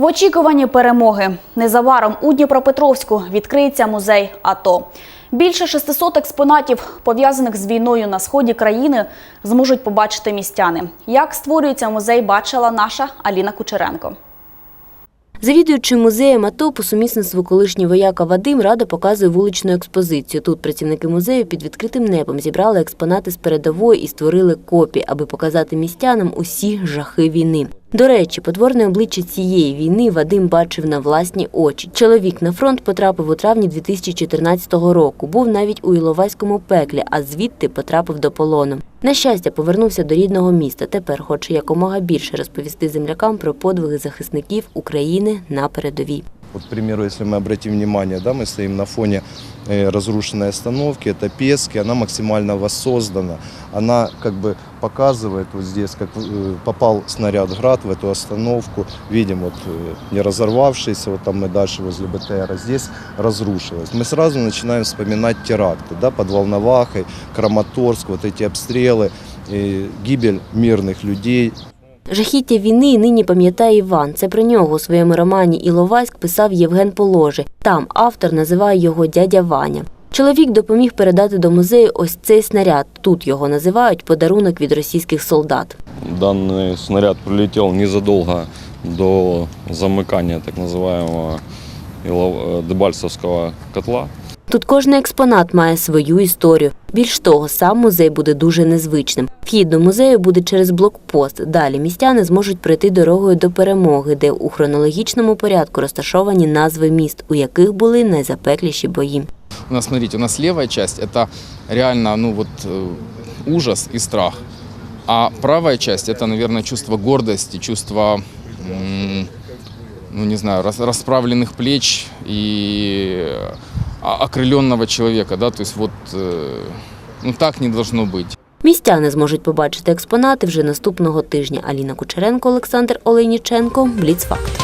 В очікуванні перемоги незабаром у Дніпропетровську відкриється музей АТО. Більше 600 експонатів, пов'язаних з війною на сході країни, зможуть побачити містяни. Як створюється музей, бачила наша Аліна Кучеренко. Завідуючи музеєм АТО по сумісництву колишній вояка Вадим Рада показує вуличну експозицію. Тут працівники музею під відкритим небом зібрали експонати з передової і створили копії, аби показати містянам усі жахи війни. До речі, потворне обличчя цієї війни Вадим бачив на власні очі. Чоловік на фронт потрапив у травні 2014 року. Був навіть у Іловайському пеклі, а звідти потрапив до полону. На щастя, повернувся до рідного міста. Тепер хоче якомога більше розповісти землякам про подвиги захисників України на передовій. Вот, к примеру, если мы обратим внимание, да, мы стоим на фоне э, разрушенной остановки, это Пески, она максимально воссоздана, она как бы показывает вот здесь, как э, попал снаряд град в эту остановку, видим вот э, не разорвавшийся, вот там мы дальше возле БТР, а здесь разрушилось. Мы сразу начинаем вспоминать теракты, да, под Волновахой, Краматорск, вот эти обстрелы, гибель мирных людей, Жахіття війни нині пам'ятає Іван. Це про нього у своєму романі Іловайськ писав Євген Положи. Там автор називає його дядя Ваня. Чоловік допоміг передати до музею ось цей снаряд. Тут його називають подарунок від російських солдат. Данный снаряд прилетел незадолго до замыкания так называемого Илов- э, Дебальцевского котла. Тут кожний експонат має свою історію. Більш того, сам музей буде дуже незвичним. Вхід до музею буде через блокпост. Далі містяни зможуть пройти дорогою до перемоги, де у хронологічному порядку розташовані назви міст, у яких були найзапекліші бої. У нас, смотрите, у нас левая часть – это реально, ну вот, э, ужас и страх. А правая часть – это, наверное, чувство гордости, чувство, м, ну не знаю, рас- расправленных плеч и э, окрыленного человека, да, то есть вот, э, ну так не должно быть. Містяни зможуть побачити експонати вже наступного тижня. Аліна Кучеренко, Олександр Олейніченко, Бліцфакт.